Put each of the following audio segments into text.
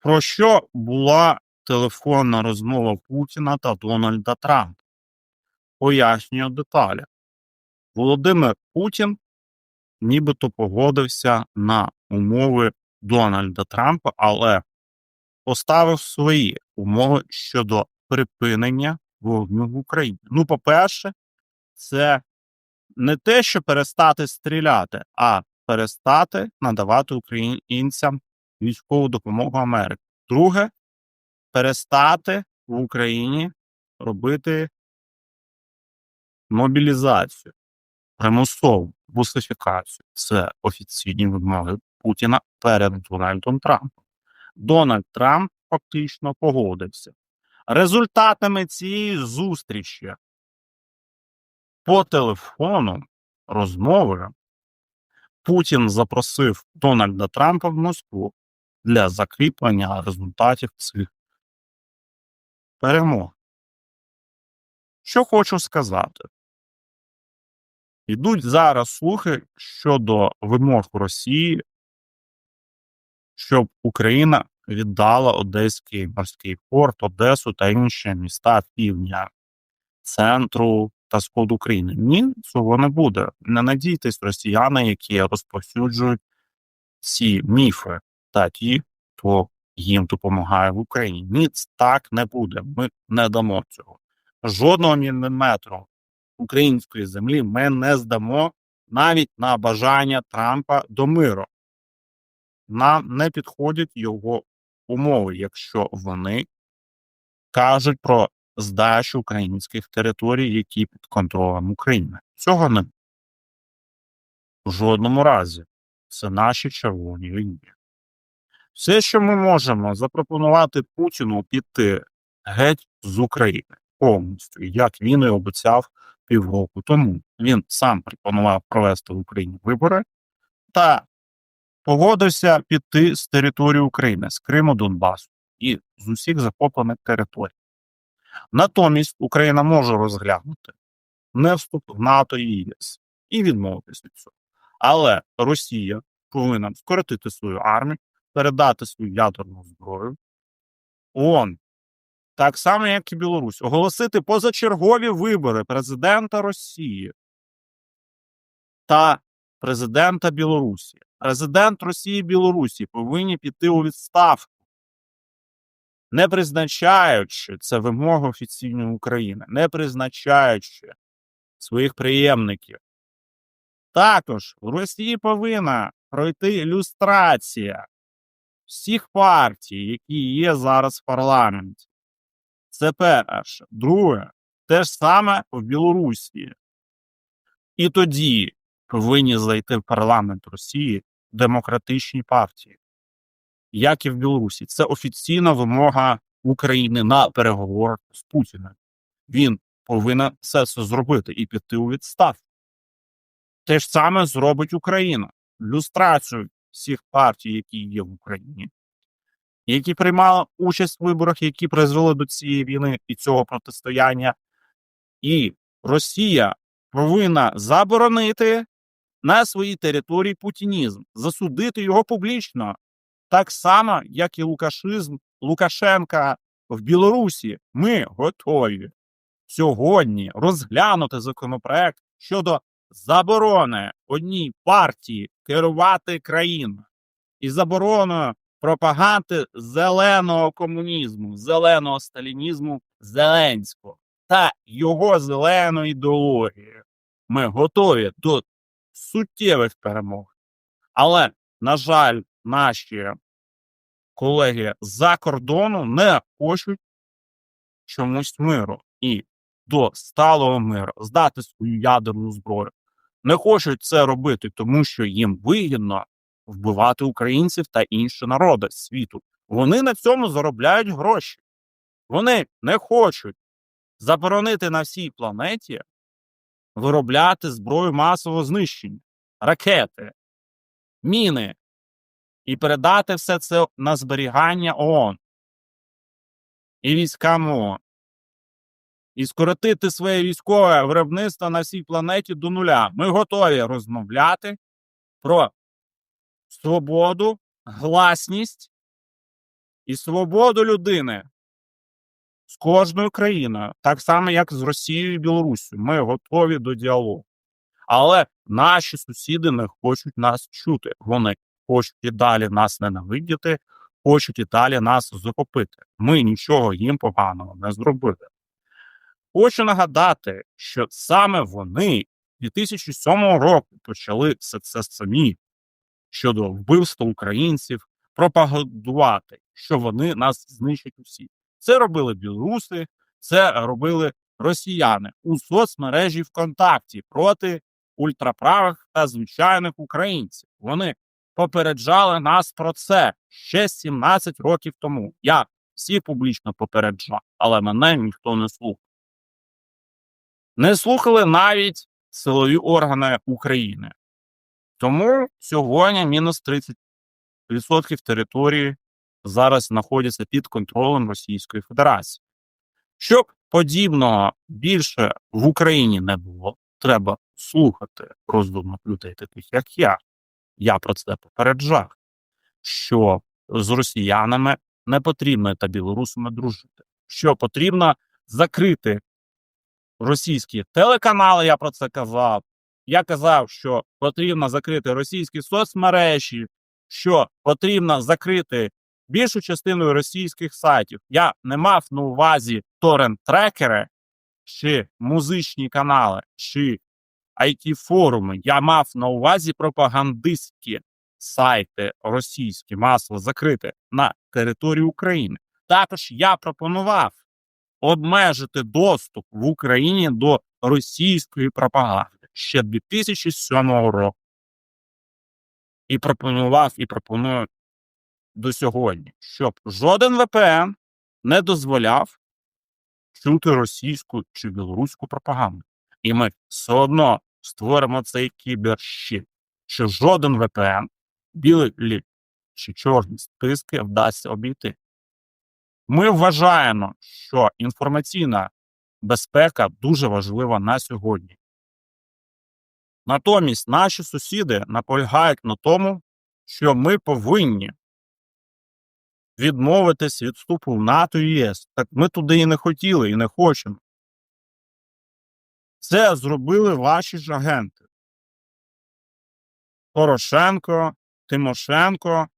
Про що була телефонна розмова Путіна та Дональда Трампа? Пояснюю деталі. Володимир Путін нібито погодився на умови Дональда Трампа, але поставив свої умови щодо припинення вогню в Україні. Ну, по-перше, це не те, що перестати стріляти, а перестати надавати українцям військову допомогу Америки. Друге, перестати в Україні робити мобілізацію, примусову бусифікацію. Це офіційні вимоги Путіна перед Дональдом Трампом. Дональд Трамп фактично погодився. Результатами цієї зустрічі по телефону розмови Путін запросив Дональда Трампа в Москву для закріплення результатів цих перемог. Що хочу сказати. Йдуть зараз слухи щодо вимог Росії, щоб Україна віддала Одеський морський порт, Одесу та інші міста півдня, центру та сходу України. Ні, цього не буде. Не надійтесь, росіяни, які розповсюджують ці міфи та хто їм допомагає в Україні. Ні, так не буде. Ми не дамо цього. Жодного міліметру української землі ми не здамо навіть на бажання Трампа до миру. Нам не підходять його умови, якщо вони кажуть про здачу українських територій, які під контролем України. Цього не в жодному разі. Це наші червоні лінії. Все, що ми можемо запропонувати Путіну піти геть з України повністю, як він і обіцяв півроку тому. Він сам пропонував провести в Україні вибори та погодився піти з території України, з Криму, Донбасу і з усіх захоплених територій. Натомість Україна може розглянути не вступ в НАТО і ЄС і відмовитися від цього. Але Росія повинна скоротити свою армію, передати свою ядерну зброю. ООН, так само, як і Білорусь, оголосити позачергові вибори президента Росії та президента Білорусі. Президент Росії і Білорусі повинні піти у відставку, не призначаючи це вимога офіційної України, не призначаючи своїх приємників. Також в Росії повинна пройти ілюстрація всіх партій, які є зараз в парламенті. Це перше. Друге, те ж саме в Білорусі. І тоді повинні зайти в парламент Росії демократичні партії, як і в Білорусі. Це офіційна вимога України на переговорах з Путіним. Він повинен це зробити і піти у відставку. Те ж саме зробить Україна. Люстрацію всіх партій, які є в Україні, які приймали участь в виборах, які призвели до цієї війни і цього протистояння. І Росія повинна заборонити на своїй території путінізм, засудити його публічно, так само, як і Лукашизм Лукашенка в Білорусі. Ми готові сьогодні розглянути законопроект щодо заборони одній партії керувати країною і забороною пропаганди зеленого комунізму, зеленого сталінізму Зеленського та його зеленої ідеології. Ми готові до суттєвих перемог. Але, на жаль, наші колеги за кордону не хочуть чомусь миру і до сталого миру здати свою ядерну зброю. Не хочуть це робити, тому що їм вигідно вбивати українців та інші народи світу. Вони на цьому заробляють гроші. Вони не хочуть заборонити на всій планеті виробляти зброю масового знищення, ракети, міни і передати все це на зберігання ООН і військам ООН. І скоротити своє військове виробництво на всій планеті до нуля. Ми готові розмовляти про свободу, гласність і свободу людини з кожною країною, так само, як з Росією і Білоруссю. Ми готові до діалогу. Але наші сусіди не хочуть нас чути. Вони хочуть і далі нас ненавидіти, хочуть і далі нас захопити. Ми нічого їм поганого не зробили. Хочу нагадати, що саме вони 2007 року почали все це самі щодо вбивства українців, пропагандувати, що вони нас знищать усі. Це робили білоруси, це робили росіяни у соцмережі ВКонтакті проти ультраправих та звичайних українців. Вони попереджали нас про це ще 17 років тому. Я всі публічно попереджав, але мене ніхто не слухав. Не слухали навіть силові органи України. Тому сьогодні мінус 30% території зараз знаходяться під контролем Російської Федерації. Щоб подібного більше в Україні не було, треба слухати роздумних людей, таких як я. Я про це попереджав, що з росіянами не потрібно та білорусами дружити, що потрібно закрити російські телеканали. Я про це казав. Я казав, що потрібно закрити російські соцмережі, що потрібно закрити більшу частину російських сайтів. Я не мав на увазі торрент-трекери чи музичні канали, чи it форуми Я мав на увазі пропагандистські сайти російські, масло закрити на території України. Також я пропонував обмежити доступ в Україні до російської пропаганди ще 2007 року. І пропонував і пропоную до сьогодні, щоб жоден ВПН не дозволяв чути російську чи білоруську пропаганду. І ми все одно створимо цей кіберщит, що жоден ВПН, білий чи чорні списки вдасться обійти. Ми вважаємо, що інформаційна безпека дуже важлива на сьогодні. Натомість наші сусіди наполягають на тому, що ми повинні відмовитись від вступу в НАТО і ЄС. Так ми туди і не хотіли, і не хочемо. Це зробили ваші ж агенти. Порошенко, Тимошенко,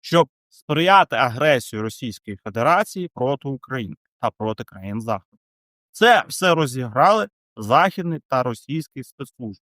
щоб сприяти агресії Російської Федерації проти України та проти країн Заходу. Це все розіграли західні та російські спецслужби,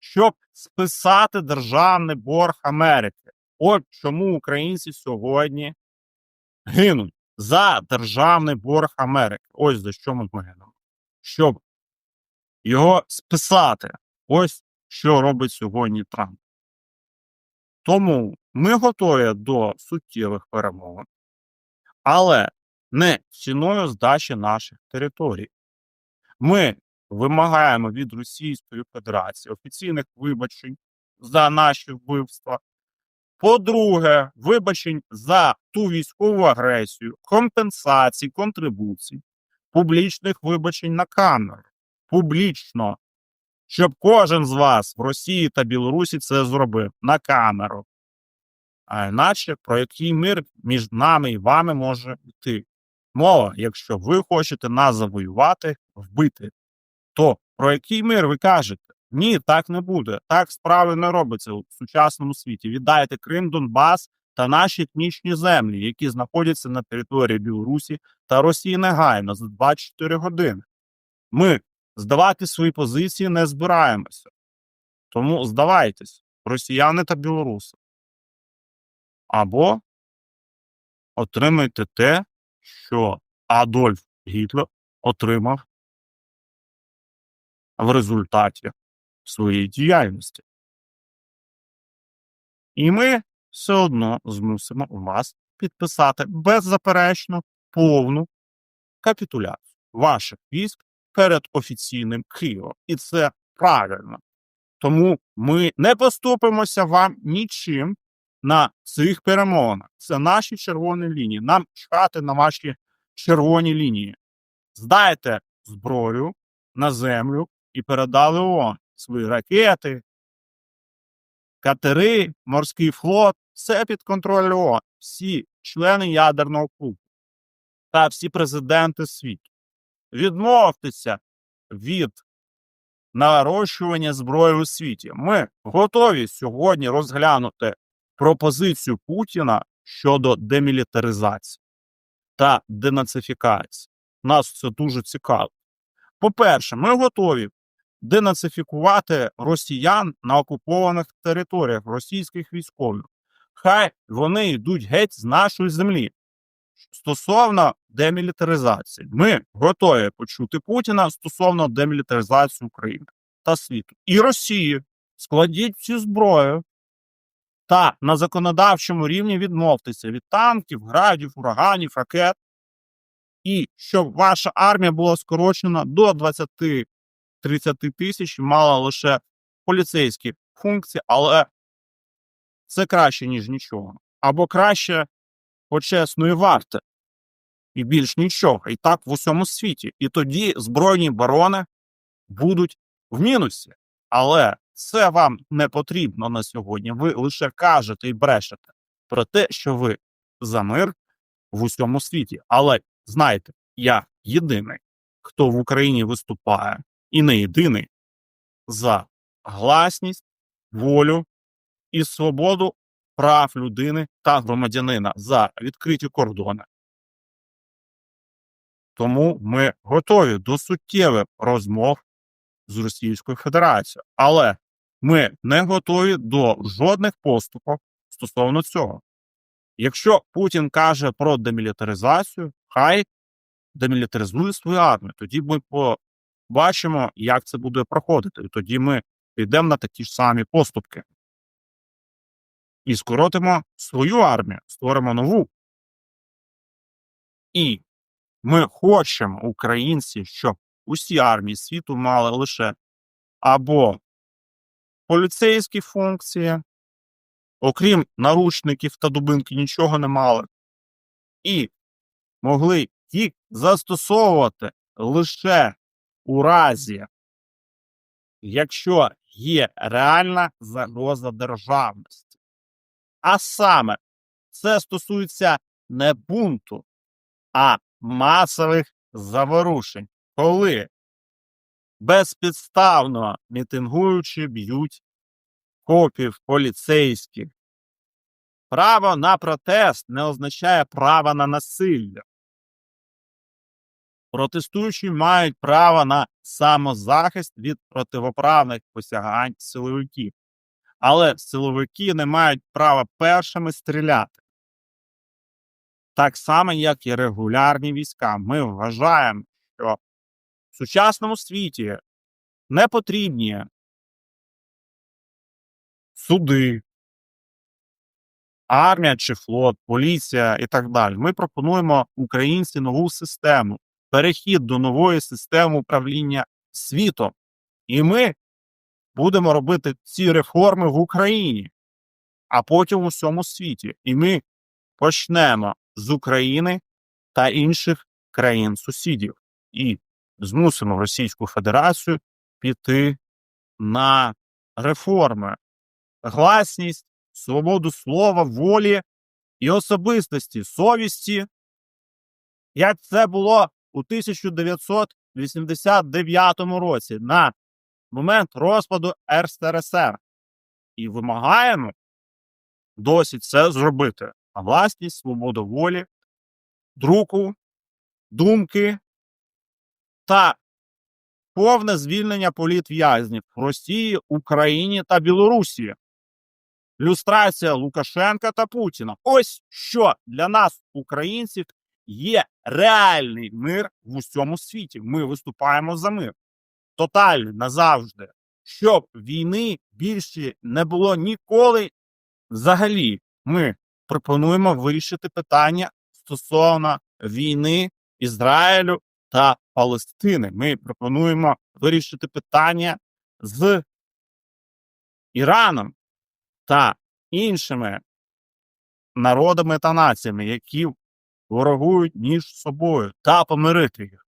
щоб списати державний борг Америки. От чому українці сьогодні гинуть за державний борг Америки. Ось за що ми гинемо. Щоб його списати. Ось що робить сьогодні Трамп. Тому ми готові до суттєвих перемовин, але не ціною здачі наших територій. Ми вимагаємо від Російської Федерації офіційних вибачень за наші вбивства. По-друге, вибачень за ту військову агресію, компенсацій, контрибуцій, публічних вибачень на камеру. Публічно, щоб кожен з вас в Росії та Білорусі це зробив на камеру. А іначе про який мир між нами і вами може йти. Мова, якщо ви хочете нас завоювати, вбити, то про який мир ви кажете? Ні, так не буде. Так справи не робиться у сучасному світі. Віддайте Крим, Донбас та наші етнічні землі, які знаходяться на території Білорусі та Росії негайно за 24 години. Ми здавати свої позиції не збираємося. Тому здавайтесь, росіяни та білоруси. Або отримайте те, що Адольф Гітлер отримав в результаті своєї діяльності. І ми все одно змусимо вас підписати беззаперечно повну капітуляцію ваших військ перед офіційним Києвом. І це правильно. Тому ми не поступимося вам нічим на цих перемовинах. Це наші червоні лінії. Нам чхати на ваші червоні лінії. Здайте зброю на землю і передали ООН свої ракети, катери, морський флот, все під контролем ООН, всі члени ядерного клубу та всі президенти світу. Відмовтеся від нарощування зброї у світі. Ми готові сьогодні розглянути пропозицію Путіна щодо демілітаризації та денацифікації. Нас це дуже цікаво. По-перше, ми готові денацифікувати росіян на окупованих територіях російських військових. Хай вони йдуть геть з нашої землі. Стосовно демілітаризації, ми готові почути Путіна стосовно демілітаризації України та світу і Росії. Складіть цю зброю та на законодавчому рівні відмовтеся від танків, градів, ураганів, ракет, і щоб ваша армія була скорочена до 20-30 тисяч, і мала лише поліцейські функції, але це краще, ніж нічого. Або краще почесної варти. І більш нічого. І так в усьому світі. І тоді збройні барони будуть в мінусі. Але це вам не потрібно на сьогодні. Ви лише кажете і брешете про те, що ви за мир в усьому світі. Але знайте, я єдиний, хто в Україні виступає, і не єдиний за гласність, волю і свободу прав людини та громадянина за відкриті кордони. Тому ми готові до суттєвих розмов з Російською Федерацією, але ми не готові до жодних поступок стосовно цього. Якщо Путін каже про демілітаризацію, хай демілітаризує свою армію. Тоді ми побачимо, як це буде проходити. І тоді ми підемо на такі ж самі поступки і скоротимо свою армію, створимо нову. І ми хочемо, українці, щоб усі армії світу мали лише або поліцейські функції, окрім наручників та дубинки, нічого не мали, і могли їх застосовувати лише у разі, якщо є реальна загроза державності. А саме це стосується не бунту, а масових заворушень, коли безпідставно мітингуючи б'ють копів поліцейських. Право на протест не означає право на насилля. Протестуючі мають право на самозахист від противоправних посягань силовиків але силовики не мають права першими стріляти. Так само, як і регулярні війська. Ми вважаємо, в сучасному світі не потрібні суди, армія чи флот, поліція і так далі. Ми пропонуємо українці нову систему, перехід до нової системи управління світом. І ми будемо робити ці реформи в Україні, а потім у всьому світі. І ми почнемо з України та інших країн сусідів і змусимо Російську Федерацію піти на реформи, гласність, свободу слова, волі і особистості, совісті, як це було у 1989 році на момент розпаду РСРСР. І вимагаємо досі це зробити. А власність, свободу волі, друку, думки та повне звільнення політв'язнів в Росії, Україні та Білорусі. Люстрація Лукашенка та Путіна. Ось що для нас, українців, є реальний мир в усьому світі. Ми виступаємо за мир тотально назавжди, щоб війни більше не було ніколи. Взагалі, ми пропонуємо вирішити питання стосовно війни Ізраїлю та Палестини. Ми пропонуємо вирішити питання з Іраном та іншими народами та націями, які ворогують між собою та помирити їх.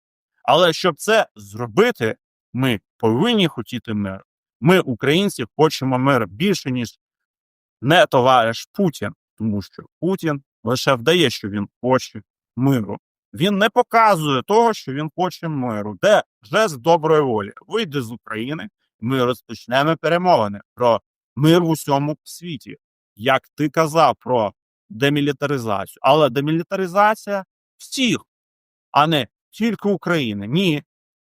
Але щоб це зробити, ми повинні хотіти мир. Ми, українці, хочемо мир більше, ніж не товариш Путін, тому що Путін лише вдає, що він хоче миру. Він не показує того, що він хоче миру. Де жест доброї волі? Вийде з України, ми розпочнемо перемовини про мир в усьому світі. Як ти казав про демілітаризацію, але демілітаризація всіх, а не тільки України. Ні.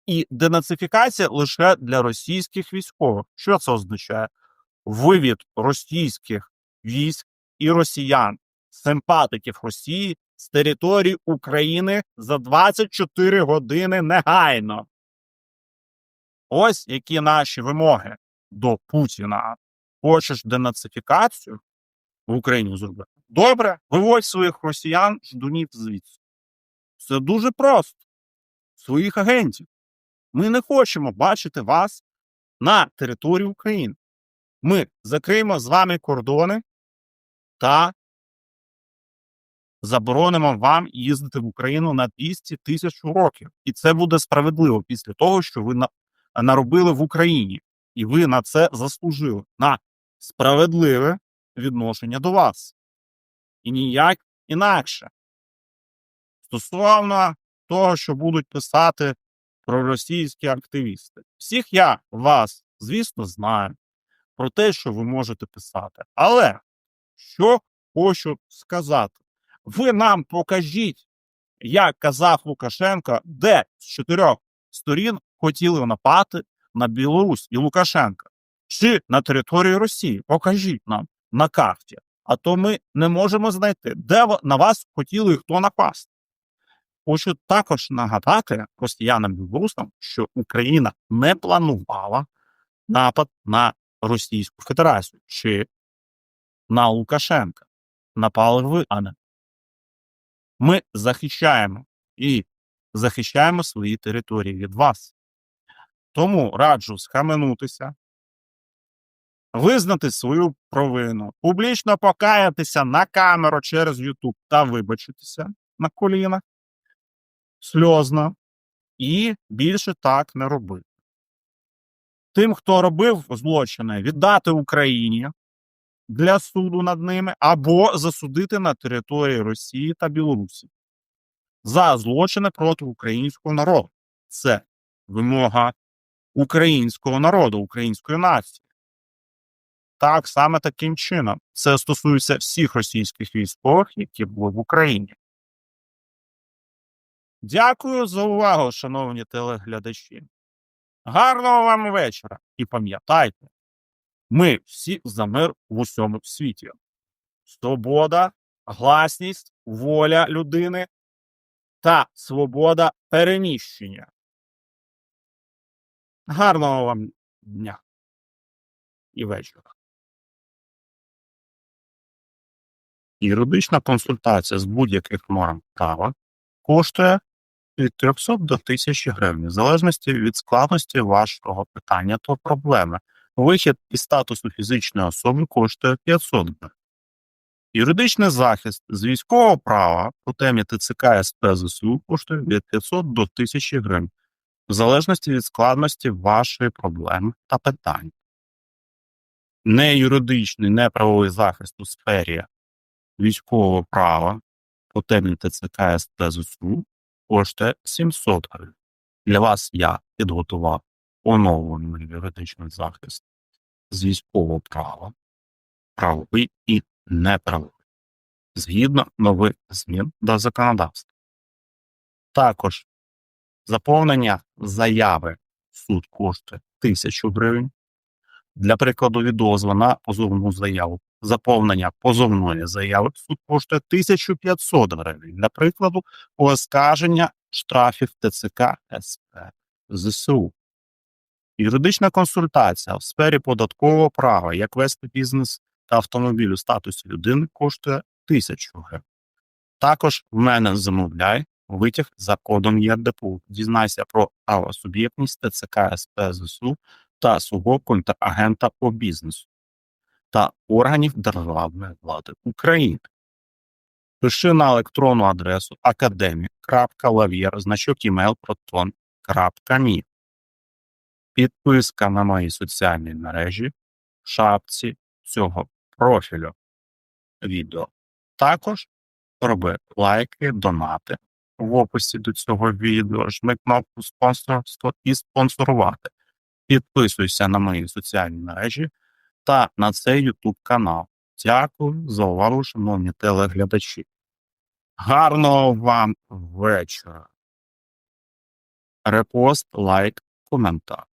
І денацифікація лише для російських військових. Що це означає? Вивід російських військ і росіян, симпатиків Росії з території України за 24 години негайно. Ось які наші вимоги до Путіна. Хочеш денацифікацію в Україні зробити? Добре, виводь своїх росіян ждунів звідси. Це дуже просто. Своїх агентів. Ми не хочемо бачити вас на території України. Ми закриємо з вами кордони та заборонимо вам їздити в Україну на 200 тисяч років. І це буде справедливо після того, що ви на- наробили в Україні. І ви на це заслужили на справедливе відношення до вас. І ніяк інакше. Стосовно того, що будуть писати проросійські активісти. Всіх я вас, звісно, знаю про те, що ви можете писати. Але що хочу сказати, ви нам покажіть, як казав Лукашенко, де з чотирьох сторін хотіли напати на Білорусь і Лукашенка, чи на території Росії. Покажіть нам на карті. А то ми не можемо знайти, де на вас хотіли хто напасти. Хочу також нагадати росіянам білорусам, що Україна не планувала напад на Російську Федерацію чи на Лукашенка. Напали ви, а не. Ми захищаємо і захищаємо свої території від вас. Тому раджу схаменутися, визнати свою провину, публічно покаятися на камеру через YouTube та вибачитися на колінах сльозно і більше так не робити. Тим, хто робив злочини, віддати Україні для суду над ними або засудити на території Росії та Білорусі за злочини проти українського народу. Це вимога українського народу, української нації. Так саме таким чином. Це стосується всіх російських військових, які були в Україні. Дякую за увагу, шановні телеглядачі. Гарного вам вечора. І пам'ятайте, ми всі за мир в усьому світі. Свобода, гласність, воля людини та свобода переміщення. Гарного вам дня і вечора. Юридична консультація з будь-яких норм права коштує від 300 до 1000 гривень, в залежності від складності вашого питання та проблеми. Вихід із статусу фізичної особи коштує 500 гривень. Юридичний захист з військового права по темі ТЦК СП ЗСУ коштує від 500 до 1000 гривень, в залежності від складності вашої проблеми та питань. Неюридичний, неправовий захист у сфері військового права по темі ТЦК СП ЗСУ коштує 700 гривень. Для вас я підготував оновлений юридичний захист з військового права, правовий і неправовий, згідно нових змін до законодавства. Також заповнення заяви суд коштує 1000 гривень. Для прикладу відозва на позовну заяву заповнення позовної заяви суд коштує 1500 гривень. Для прикладу, оскарження штрафів ТЦК СП ЗСУ. Юридична консультація в сфері податкового права, як вести бізнес та автомобіль у статусі людини, коштує 1000 гривень. Також в мене замовляй витяг за кодом ЄРДПУ. Дізнайся про правосуб'єктність ТЦК СП та свого контрагента по бізнесу та органів державної влади України. Пиши на електронну адресу academic.lavір, значок email. Підписка на мої соціальні мережі в шапці цього профілю відео. Також роби лайки, донати в описі до цього відео, жми кнопку спонсорство і спонсорувати. Підписуйся на мої соціальні мережі та на цей YouTube канал. Дякую за увагу, шановні телеглядачі. Гарного вам вечора. Репост, лайк, коментар.